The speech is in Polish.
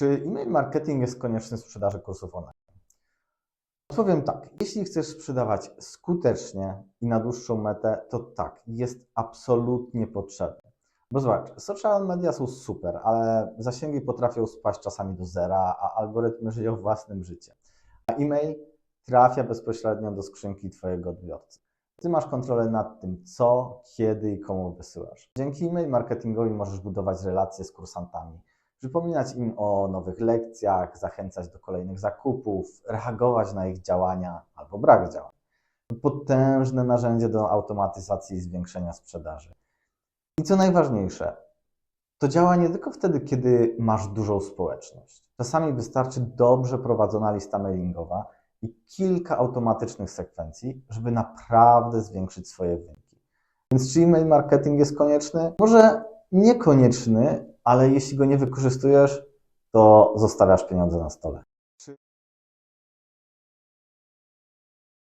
Czy e-mail marketing jest konieczny w sprzedaży kursów online? Odpowiem tak. Jeśli chcesz sprzedawać skutecznie i na dłuższą metę, to tak, jest absolutnie potrzebny. Bo zobacz, social media są super, ale zasięgi potrafią spaść czasami do zera, a algorytmy żyją własnym życiem. A e-mail trafia bezpośrednio do skrzynki Twojego odbiorcy. Ty masz kontrolę nad tym, co, kiedy i komu wysyłasz. Dzięki e-mail marketingowi możesz budować relacje z kursantami, przypominać im o nowych lekcjach, zachęcać do kolejnych zakupów, reagować na ich działania albo brak działań. Potężne narzędzie do automatyzacji i zwiększenia sprzedaży. I co najważniejsze, to działa nie tylko wtedy, kiedy masz dużą społeczność. Czasami wystarczy dobrze prowadzona lista mailingowa i kilka automatycznych sekwencji, żeby naprawdę zwiększyć swoje wyniki. Więc czy e-mail marketing jest konieczny? Może niekonieczny, ale jeśli go nie wykorzystujesz, to zostawiasz pieniądze na stole.